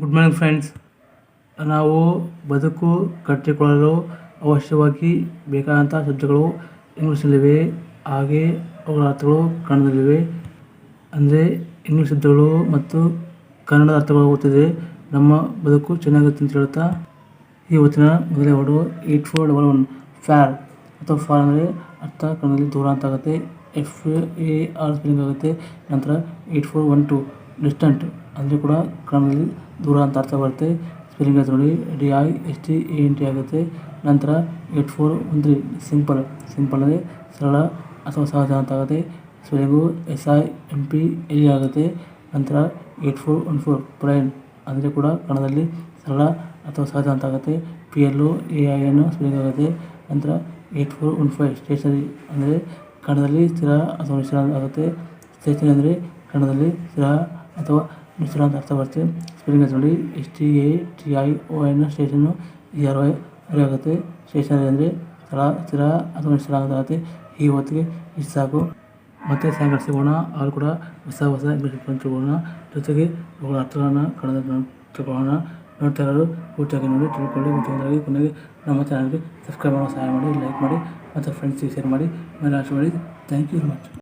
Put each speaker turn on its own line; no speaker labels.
Good morning friends ನಾವು ಬದುಕು ಕಟ್ಟಿಕೊಳ್ಳಲು ಅವಶ್ಯವಾಗಿ ಬೇಕಾದಂಥ ಶಬ್ದಗಳು ಇಂಗ್ಲೀಷಲ್ಲಿವೆ ಹಾಗೆ ಅವುಗಳ ಅರ್ಥಗಳು ಕನ್ನಡದಲ್ಲಿವೆ. ಅಂದರೆ ಇಂಗ್ಲೀಷ್ ಶಬ್ದಗಳು ಮತ್ತು ಕನ್ನಡದ ಅರ್ಥಗಳು ಗೊತ್ತಿದೆ ನಮ್ಮ ಬದುಕು ಚೆನ್ನಾಗಿರುತ್ತೆ ಅಂತ ಹೇಳ್ತಾ ಇವತ್ತಿನ ಮೊದಲೇ word eight four double one far ಅಥವಾ ಫಾರ್ ಅಂದರೆ ಅರ್ಥ, ಕನ್ನಡದಲ್ಲಿ ದೂರ ಅಂತ ಆಗುತ್ತೆ. ಎಫ್ ಎ ಆರ್ ಸ್ಪೆಲ್ಲಿಂಗ್ ಆಗುತ್ತೆ. ನಂತರ eight four one two distant ಅಂದರೆ ಕೂಡ ಕನ್ನಡದಲ್ಲಿ ದೂರ ಅಂತ ಅರ್ಥ ಬರುತ್ತೆ. ಸ್ಪೆಲ್ಲಿಂಗ್ ಅದು ನೋಡಿ. D I S T A N T ಆಗುತ್ತೆ. ನಂತರ eight four one three simple simple ಅಂದರೆ ಸರಳ ಅಥವಾ ಸಹಜ ಅಂತ ಆಗುತ್ತೆ. Spelling S I M P A ಆಗುತ್ತೆ. ನಂತರ ಏಟ್ ಫೋರ್ ಒನ್ ಫೋರ್ ಪ್ರೈನ್ ಅಂದರೆ ಕೂಡ ಕನ್ನಡದಲ್ಲಿ ಸರಳ ಅಥವಾ ಸಹಜ ಅಂತ ಆಗುತ್ತೆ. ಪಿ ಎಲ್ಲು ಎ ಐ ಎನ್ ಸ್ಪೆಲ್ಲಿಂಗ್ ಆಗುತ್ತೆ. ನಂತರ eight four one five stationary ಅಂದರೆ ಕನ್ನಡದಲ್ಲಿ ಸ್ಥಿರ ಅಥವಾ ಮಿಶ್ರ ಆಗುತ್ತೆ. ಸ್ಟೇಷನರಿ ಅಂದರೆ ಕನ್ನಡದಲ್ಲಿ ಸ್ಥಿರ ಅಥವಾ ಮಿಶ್ರ ಅಂತ ಅರ್ಥ ಬರ್ತದೆ ಸ್ಪೆಲ್ಲಿಂಗ್ ನೋಡಿ S T A T I O N station E R Y ಆಗುತ್ತೆ. ಸ್ಟೇಷನರಿ ಅಂದರೆ ಸ್ಥಳ, ಸ್ಥಿರ ಅಥವಾ ಅಂತ ಆಗುತ್ತೆ. ಈ ಹೊತ್ತಿಗೆ ಇಷ್ಟು ಸಾಕು. ಮತ್ತೆ ಸಾಯಂಕಾಲ ಸಿಗೋಣ ಅವರು ಕೂಡ ಹೊಸ ಹೊಸ ಇಂಗ್ಲೀಷ್ ತಿಳ್ಕೊಳ್ಳೋಣ ಜೊತೆಗೆ ಅವುಗಳ ಅರ್ಥಗಳನ್ನು ಕಣದ ತಿಳ್ಕೊಳ್ಳೋಣ ನೋಡ್ತಾ ಇರೋರು ಪೂರ್ತಿಯಾಗಿ ನೋಡಿ, ತಿಳ್ಕೊಳ್ಳಿ. ಮುಖ್ಯವಾಗಿ ಕೊನೆಗೆ ನಮ್ಮ ಚಾನಲ್ಗೆ ಸಬ್ಸ್ಕ್ರೈಬ್ ಮಾಡೋ ಸಹಾಯ ಮಾಡಿ ಲೈಕ್ ಮಾಡಿ, ಮತ್ತು ಫ್ರೆಂಡ್ಸಿಗೆ ಶೇರ್ ಮಾಡಿ. ಮೇಲೆ ಆಶೆ ಮಾಡಿ ಥ್ಯಾಂಕ್ ಯು ವೆರಿ ಮಚ್